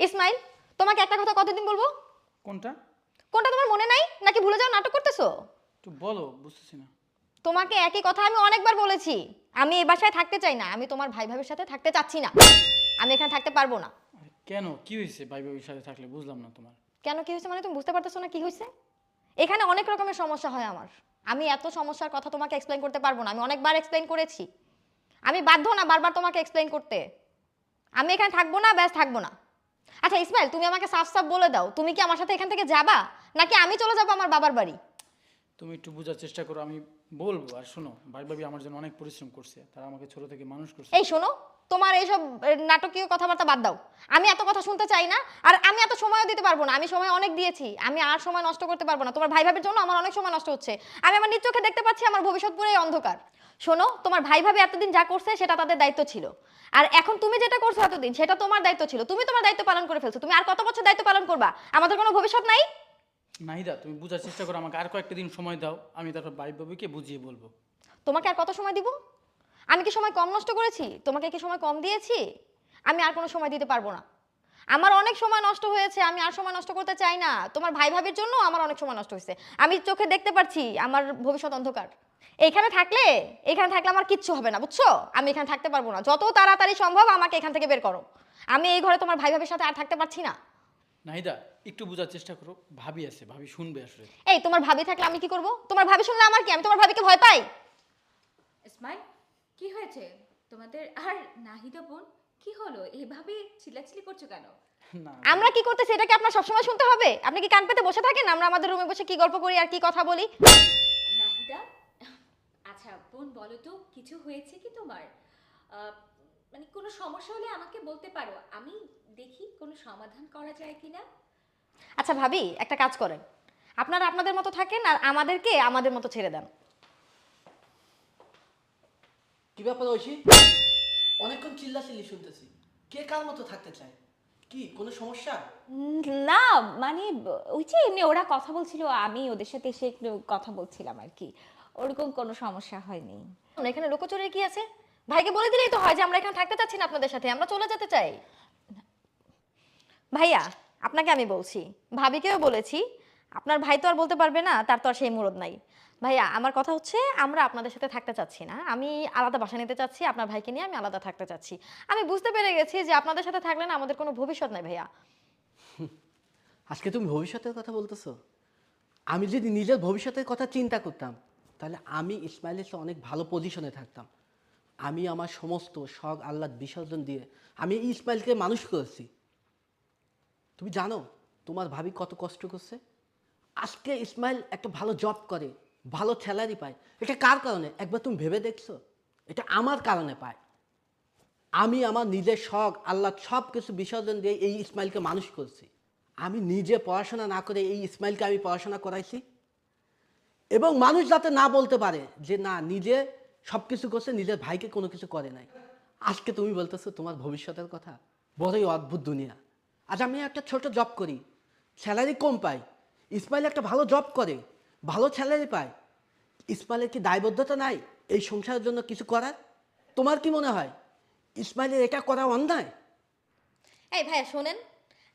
ইসমাইল তোমাকে একটা কথা কতদিন বলব? কোনটা? কোনটা তোমার মনে নাই? নাকি ভুলে যাও নাটক করতেছো? একটু বলো বুঝতেছি না। তোমাকে একই কথা আমি অনেকবার বলেছি। আমি এই বাসায় থাকতে চাই না। আমি তোমার ভাই ভাবের সাথে থাকতে চাচ্ছি না। আমি এখানে থাকতে পারব না। কেন? কি হয়েছে ভাই ভাবির সাথে থাকলে? বুঝলাম না তোমার। কেন কি হয়েছে মানে তুমি বুঝতে পারতেছো না কি হয়েছে? এখানে অনেক রকমের সমস্যা হয় আমার। আমি এত সমস্যার কথা তোমাকে এক্সপ্লেন করতে পারব না। আমি অনেকবার এক্সপ্লেন করেছি। আমি বাধ্য না বারবার তোমাকে এক্সপ্লেন করতে। আমি এখানে থাকব না ব্যাস থাকব না। আচ্ছা ইসমাইল তুমি আমাকে সাফ সাফ বলে দাও। তুমি কি আমার সাথে এখান থেকে যাবা? নাকি আমি চলে যাব আমার বাবার বাড়ি? তুমি একটু বোঝার চেষ্টা করো আমি বলব। আর শোনো ভাই ভাবি আমার জন্য অনেক পরিশ্রম করছে। তারা আমাকে ছোট থেকে মানুষ করছে। এই শোনো তোমার এইসব নাটকীয় কথাবার্তা বাদ দাও। আমি এত কথা শুনতে চাই না আর আমি এত সময়ও দিতে পারব না। আমি সময় অনেক দিয়েছি আমি আর সময় নষ্ট করতে পারব না। তোমার ভাই ভাবির জন্য আমার অনেক সময় নষ্ট হচ্ছে। আমি আমার নিজ চোখে দেখতে পাচ্ছি আমার ভবিষ্যৎ পুরোই অন্ধকার। শোনো তোমার ভাই ভাবি এতদিন যা করছে সেটা তাদের দায়িত্ব ছিল। আর এখন তুমি যেটা করছ এতদিন সেটা তোমার দায়িত্ব ছিল। তুমি তোমার দায়িত্ব পালন করে ফেলছো। তুমি আর কত বছর দায়িত্ব পালন করবা? আমাদের কোনো ভবিষ্যৎ নাই? নাহিদা তুমি বোঝার চেষ্টা করো আমাকে আর কয়েকটা দিন সময় দাও। আমি তারপর ভাই ভাবিকে বুঝিয়ে বলব। তোমাকে আর কত সময় দিব? আমি কি সময় কম নষ্ট করেছি? তোমাকে কি সময় কম দিয়েছি? আমি আর কোনো সময় দিতে পারব না। আমার অনেক সময় নষ্ট হয়েছে আমি আর সময় নষ্ট করতে চাই না। তোমার ভাই ভাবির জন্য আমার অনেক সময় নষ্ট হয়েছে। আমি চোখে দেখতে পাচ্ছি আমার ভবিষ্যৎ অন্ধকার। এখানে থাকলে এখানে থাকলে আমার কিচ্ছু হবে না বুঝছ? আমি এখানে থাকতে পারব না। যত তাড়াতাড়ি সম্ভব আমাকে এখান থেকে বের করো। আমি এই ঘরে তোমার ভাই ভাবির সাথে আর থাকতে পারছি না। নাহিদা একটু বোঝার চেষ্টা করো। ভাবি আছে ভাবি শুনবে আসলে। এই তোমার ভাবি থাকলে আমি কি করব? তোমার ভাবি শুনলে আমার কি? আমি তোমার ভাবিকে ভয় পাই? ইসমাইল কি হয়েছে? তোমাদের আর নাহিদা বোন কি হলো? এইভাবে চিল্লাচিল্লি করছ কেন? আমরা কি করতেছি? এটা কি আপনার সবসময় শুনতে হবে? আপনি কি কান পেতে বসে থাকেন? আমরা আমাদের রুমে বসে কি গল্প করি আর কি কথা বলি? নাহিদা আচ্ছা বোন বলো তো কিছু হয়েছে কি তোমার? আহ, মানে কোনো সমস্যা হলে আমাকে বলতে পারো। আমি দেখি কোনো সমাধান করা যায় কিনা। আচ্ছা ভাবি একটা কাজ করেন। আপনারা আপনাদের মতো থাকেন আর আমাদেরকে আমাদের মতো ছেড়ে দেন। কি ব্যাপার ঐশী? অনেকক্ষণ চিল্লাচিল্লি শুনতেছি। কে কার মতো থাকতে চায়? কি কোনো সমস্যা? না মানে ওই যে এমনি ওরা কথা বলছিল আমি ওদের সাথে এসে একটু কথা বলছিলাম আর কি। ওরকম কোনো সমস্যা হয়নি। এখানে লোকচুরের কি আছে? ভাইকে বলে দিলেই তো হয় যে আমরা এখানে থাকতে চাচ্ছি না আপনাদের সাথে আমরা চলে যেতে চাই। ভাইয়া আপনাকে আমি বলছি ভাবিকেও বলেছি আপনার ভাই তো আর বলতে পারবে না, তার তো আর সেই মুরদ নাই। ভাইয়া, আমার কথা হচ্ছে আমরা আপনাদের সাথে থাকতে চাচ্ছি না। আমি আলাদা বাসা নিতে চাচ্ছি, আপনার ভাইকে নিয়ে আমি আলাদা থাকতে চাচ্ছি। আমি বুঝতে পেরে গেছি যে আপনাদের সাথে থাকলে না আমাদের কোনো ভবিষ্যৎ নাই, ভাইয়া। আজকে তুমি ভবিষ্যতের কথা বলতেছো? আমি যদি নিজের ভবিষ্যতের কথা চিন্তা করতাম, তাহলে আমি ইসমাইলের চেয়ে অনেক ভালো পজিশনে থাকতাম। আমি আমার সমস্ত শখ, আহ্লাদ, বিসর্জন দিয়ে আমি ইসমাইলকে মানুষ করেছি। তুমি জানো, তোমার ভাবি কত কষ্ট করছে? আজকে ইসমাইল একটা ভালো জব করে, ভালো স্যালারি পায়। এটা কার কারণে? একবার তুমি ভেবে দেখছ? এটা আমার কারণে পায়। আমি আমার নিজের শখ, আল্লাহ সব কিছু বিসর্জন দিয়ে এই ইসমাইলকে মানুষ করছি। আমি নিজে পড়াশোনা না করে এই ইসমাইলকে আমি পড়াশোনা করাইছি। এবং মানুষ যাতে না বলতে পারে যে, না, নিজে সব কিছু করছে, নিজের ভাইকে কোনো কিছু করে নাই। আজকে তুমি বলতেছো তোমার ভবিষ্যতের কথা। বড়ই অদ্ভুত দুনিয়া। আজ আমি একটা ছোট জব করি। স্যালারি কম পাই। ইসমাইল একটা ভালো জব করে, ভালো স্যালারি পায়। ইসমাইলের কি দায়বদ্ধতা নাই এই সংসারের জন্য কিছু করার? তোমার কি মনে হয়? ইসমাইলের এটা করা অন্যায়? এই ভাইয়া, শোনেন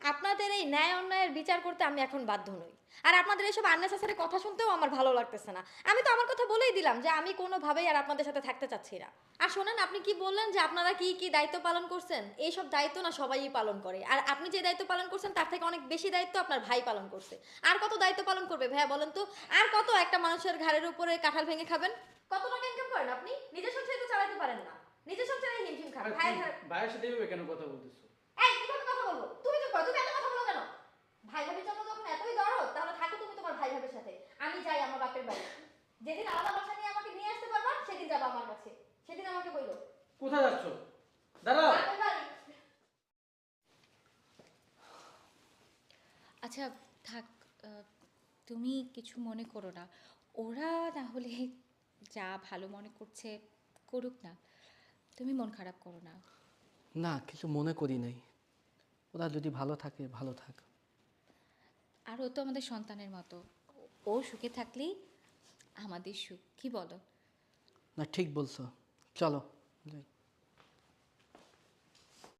আপনাদের এই ন্যায় অন্যায়ের বিচার করতে আমি এখন বাধ্য নই। আর আপনাদের এইসব আননেসেসারি কথা শুনতেও আমার ভালো লাগতেছে না। আমি তো আমার কথা বলেই দিলাম যে আমি কোনোভাবেই আর আপনাদের সাথে থাকতে চাচ্ছি না। আর শোনেন আপনি কি বললেন যে আপনারা কি কি দায়িত্ব পালন করছেন? এইসব দায়িত্ব না সবাই পালন করে। আর আপনি যে দায়িত্ব পালন করছেন তার থেকে অনেক বেশি দায়িত্ব আপনার ভাই পালন করছে। আর কত দায়িত্ব পালন করবে ভাইয়া বলেন তো? আর কত একটা মানুষের ঘাড়ের উপরে কাঁঠাল ভেঙে খাবেন? কত টাকা ইনকাম করেন আপনি? নিজের সংসারে তো চালাতে পারেন না। নিজের সংসারে হিমশিম খান। ভাইয়ের সাথে কেন কথা বলতেছো এই কীভাবে কথা বলব তুমি চুপ করো তুমি এত কথা বলো কেন ভাই ভাবির জন্য যখন এতই দরদ তাহলে থাকো তুমি তোমার ভাই ভাবির সাথে। আমি যাই আমার বাপের বাড়ি। যেদিন আলাদা বাসা নিয়ে আমাকে নিয়ে আসতে পারবা সেদিন যাব আমার কাছে। সেদিন আমাকে বইলো। কোথায় যাচ্ছ? দাঁড়াও। বাপের বাড়ি। আচ্ছা থাক আহ, তুমি কিছু মনে করো না। ওরা না হলে যা ভালো মনে করছে করুক না। তুমি মন খারাপ করো না। না কিছু মনে করি নাই। ওরা যদি ভালো থাকে ভালো থাক। আর ও তো আমাদের সন্তানের মতো। ও সুখে থাকলেই আমাদের সুখ, কি বলো? না, ঠিক বলছো। চলো, যাই।